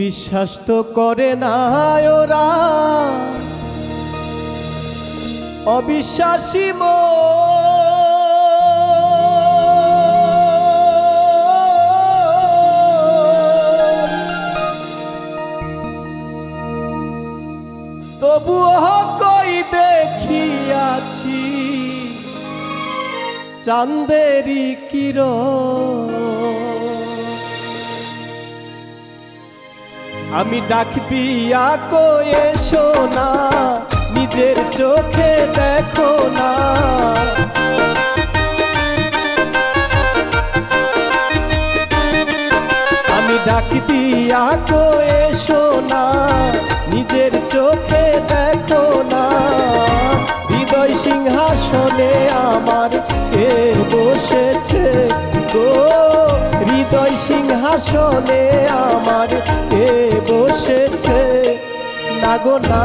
বিশ্বাস তো করে না ওরা। অবিশ্বাসী মো তবুও কই দেখিয়াছি চান্দেরি কিরণ। আমি ডাক দিয়া কয়ে শোনা, নিজের চোখে দেখো না। আমি ডাক দিয়া কয়ে শোনা, নিজের চোখে দেখো না। হৃদয় সিংহাসনে আমার সিংহাসনে আমার কে বসেছে। না গো না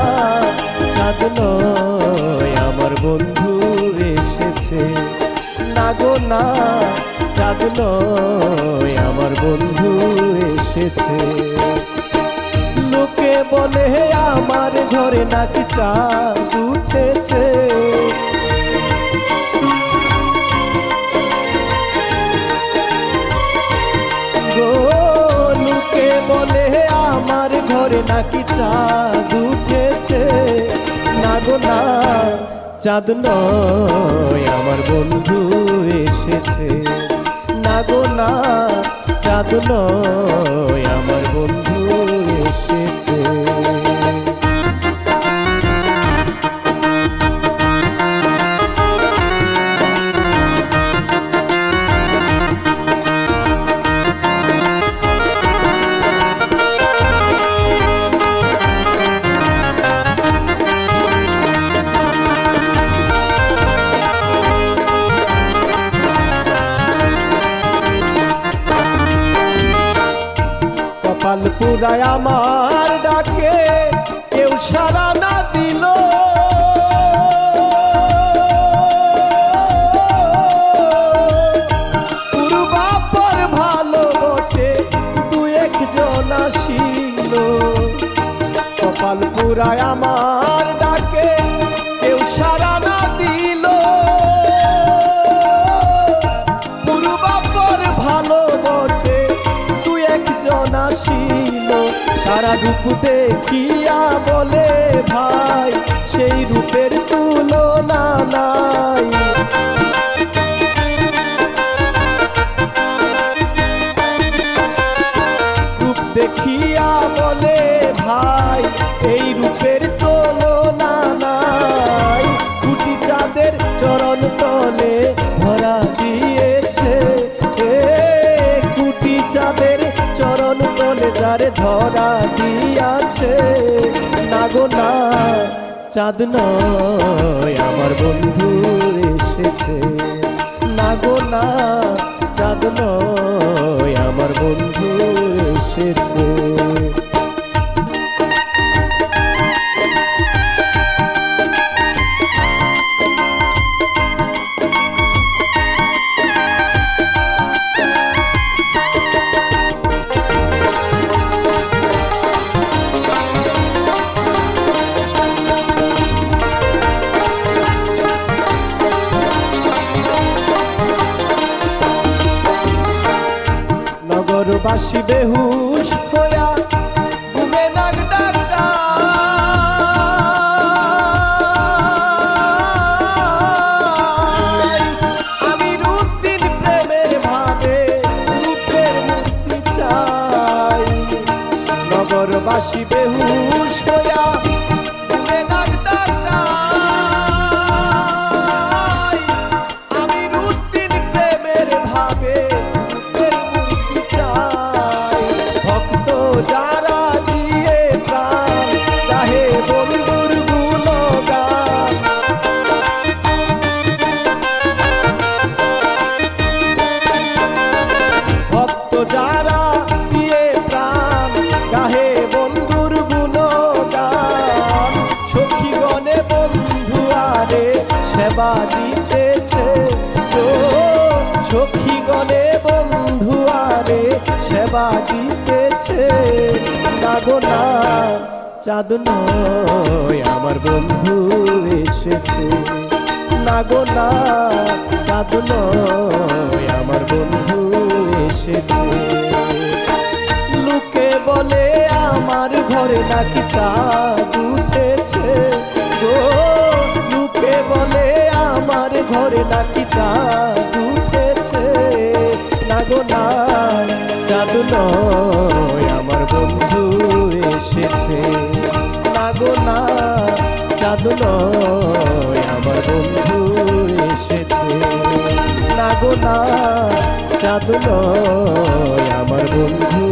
চাঁদ নয়, আমার বন্ধু এসেছে। না না চাঁদ নয়, আমার বন্ধু এসেছে। লোকে বলে, আমার ঘরে নাকি চাঁদ উঠেছে। নাকি চাঁদ উঠেছে? না গো, না, চাঁদ নয়, আমার বন্ধু এসেছে। না গো, না, চাঁদ নয়, আমার বন্ধু পুরায় আমার ডাকে কেউ সারা না দিল। ভালো দু একজন পুরায় আমার তারা রূপ দেখিয়া বলে ভাই সেই রূপের তুলনা নাই। যারে ধরা দিয়াছে। না গো, না, চাঁদ নয়, আমার বন্ধু এসেছে। না গো, না, চাঁদ নয়। নগরবাসী বেহুশ বাজিতেছে তো। সখী গণে বন্ধু আরে, সেবা দিতেছে না গো না, চাঁদ নয়, আমার বন্ধু এসেছে। নাগোনা গো না, চাঁদ নয়, আমার বন্ধু এসেছে। লোকে বলে, আমার ঘরে নাকি চাঁদ নাকি চাঁদ উঠেছে না গো, না চাঁদ নয়, আমার বন্ধু এসেছে। না গো, না চাঁদ নয়, আমার বন্ধু এসেছে। না গো, না চাঁদ নয়, আমার বন্ধু